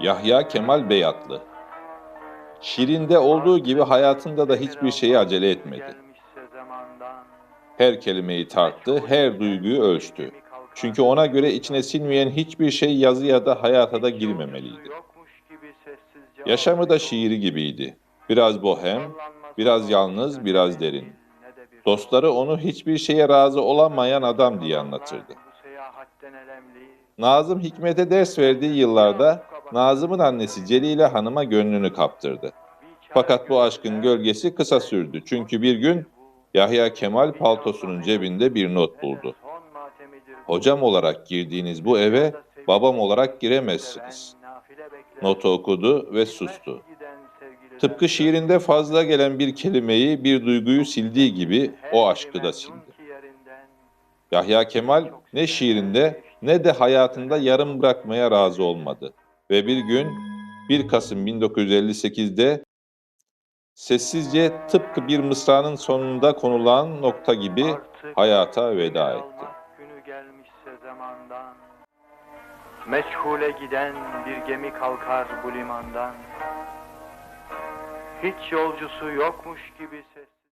Yahya Kemal Beyatlı Şiirinde olduğu gibi hayatında da hiçbir şeyi acele etmedi. Her kelimeyi tarttı, her duyguyu ölçtü. Çünkü ona göre içine sinmeyen hiçbir şey yazı ya da hayata da girmemeliydi. Yaşamı da şiiri gibiydi. Biraz bohem, biraz yalnız, biraz derin. Dostları onu hiçbir şeye razı olamayan adam diye anlatırdı. Nazım Hikmet'e ders verdiği yıllarda Nazım'ın annesi Celile Hanım'a gönlünü kaptırdı. Fakat bu aşkın gölgesi kısa sürdü. Çünkü bir gün Yahya Kemal paltosunun cebinde bir not buldu. Hocam olarak girdiğiniz bu eve babam olarak giremezsiniz. Notu okudu ve sustu. Tıpkı şiirinde fazla gelen bir kelimeyi, bir duyguyu sildiği gibi o aşkı da sildi. Yahya Kemal ne şiirinde ne de hayatında yarım bırakmaya razı olmadı. Ve bir gün 1 Kasım 1958'de sessizce tıpkı bir mısranın sonunda konulan nokta gibi hayata veda etti. Günü gelmişse zamandan Meçhule giden bir gemi kalkar bu limandan Hiç yolcusu yokmuş gibi ses